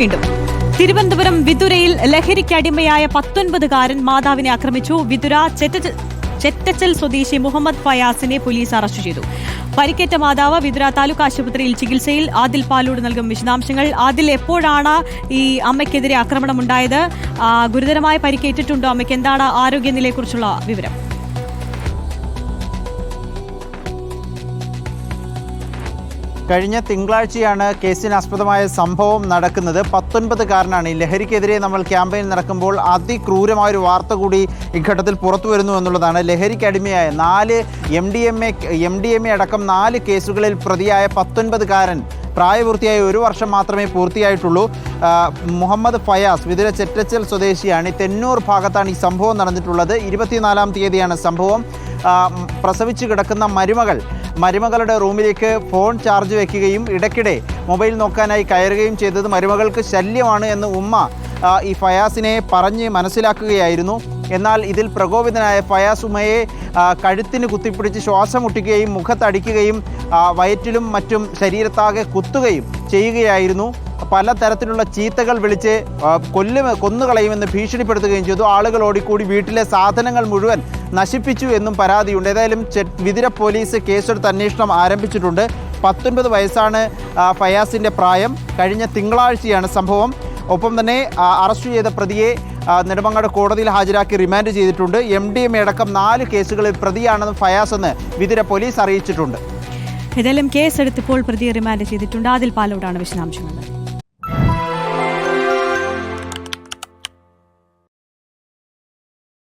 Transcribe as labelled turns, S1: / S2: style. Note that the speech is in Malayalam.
S1: വീണ്ടും. തിരുവനന്തപുരം വിതുരയിൽ ലഹരിക്കടിമയായ പത്തൊൻപതുകാരൻ മാതാവിനെ ആക്രമിച്ചു. വിതുര ചെറ്റ- ചെറ്റച്ചൽ സ്വദേശി മുഹമ്മദ് ഫയാസിനെ പോലീസ് അറസ്റ്റ് ചെയ്തു. പരിക്കേറ്റ മാതാവ് വിതുര താലൂക്ക് ആശുപത്രിയിൽ ചികിത്സയിൽ ആദിൽ പാലോട് നൽകും വിശദാംശങ്ങൾ. ആദിൽ എപ്പോഴാണ് ഈ അമ്മയ്ക്കെതിരെ ആക്രമണം ഉണ്ടായത് ഗുരുതരമായ പരിക്കേറ്റിട്ടുണ്ടോ? അമ്മയ്ക്ക് എന്താണ് ആരോഗ്യനിലയെക്കുറിച്ചുള്ള വിവരം?
S2: കഴിഞ്ഞ തിങ്കളാഴ്ചയാണ് കേസിനാസ്പദമായ സംഭവം നടക്കുന്നത്. പത്തൊൻപതുകാരനാണ്. ഈ ലഹരിക്കെതിരെ നമ്മൾ ക്യാമ്പയിൻ നടക്കുമ്പോൾ അതിക്രൂരമായ ഒരു വാർത്ത കൂടി ഇഘട്ടത്തിൽ പുറത്തു വരുന്നു എന്നുള്ളതാണ്. ലഹരിക്ക് അടിമയായ നാല് M D M A M D M A അടക്കം നാല് കേസുകളിൽ പ്രതിയായ പത്തൊൻപതുകാരൻ പ്രായപൂർത്തിയായ ഒരു വർഷം മാത്രമേ പൂർത്തിയായിട്ടുള്ളൂ. മുഹമ്മദ് ഫയാസ് വിതുര ചെറ്റച്ചൽ സ്വദേശിയാണ്. തെന്നൂർ ഭാഗത്താണ് ഈ സംഭവം നടന്നിട്ടുള്ളത്. ഇരുപത്തിനാലാം തീയതിയാണ് സംഭവം. പ്രസവിച്ച് കിടക്കുന്ന മരുമകൾ മരുമകളുടെ റൂമിലേക്ക് ഫോൺ ചാർജ് വെക്കുകയും ഇടയ്ക്കിടെ മൊബൈൽ നോക്കാനായി കയറുകയും ചെയ്തത് മരുമകൾക്ക് ശല്യമാണ് എന്ന് ഉമ്മ ഈ ഫയാസിനെ പറഞ്ഞ് മനസ്സിലാക്കുകയായിരുന്നു. എന്നാൽ ഇതിൽ പ്രകോപിതനായ ഫയാസ് ഉമ്മയെ കഴുത്തിന് കുത്തിപ്പിടിച്ച് ശ്വാസം മുട്ടിക്കുകയും മുഖത്തടിക്കുകയും വയറ്റിലും മറ്റും ശരീരത്താകെ കുത്തുകയും ചെയ്യുകയായിരുന്നു. പല തരത്തിലുള്ള ചീത്തകൾ വിളിച്ച് കൊല്ലും കൊന്നുകളയുമെന്ന് ഭീഷണിപ്പെടുത്തുകയും ചെയ്തു. ആളുകൾ ഓടിക്കൂടി വീട്ടിലെ സാധനങ്ങൾ മുഴുവൻ നശിപ്പിച്ചു എന്നും പരാതിയുണ്ട്. ഏതായാലും വിതിര പോലീസ് കേസെടുത്ത് അന്വേഷണം ആരംഭിച്ചിട്ടുണ്ട്. പത്തൊൻപത് വയസ്സാണ് ഫയാസിന്റെ പ്രായം. കഴിഞ്ഞ തിങ്കളാഴ്ചയാണ് സംഭവം. ഒപ്പം തന്നെ അറസ്റ്റ് ചെയ്ത പ്രതിയെ നെടുമങ്ങാട് കോടതിയിൽ ഹാജരാക്കി റിമാൻഡ് ചെയ്തിട്ടുണ്ട്. എം ഡി എം അടക്കം നാല് കേസുകളിൽ പ്രതിയാണെന്ന് ഫയാസ് എന്ന് വിതിര പോലീസ് അറിയിച്ചിട്ടുണ്ട്.
S1: ഏതായാലും കേസെടുത്തിപ്പോൾ പ്രതിയെ റിമാൻഡ് ചെയ്തിട്ടുണ്ട്. ആദിൽ പാലോടാണ് വിശദാംശങ്ങൾ.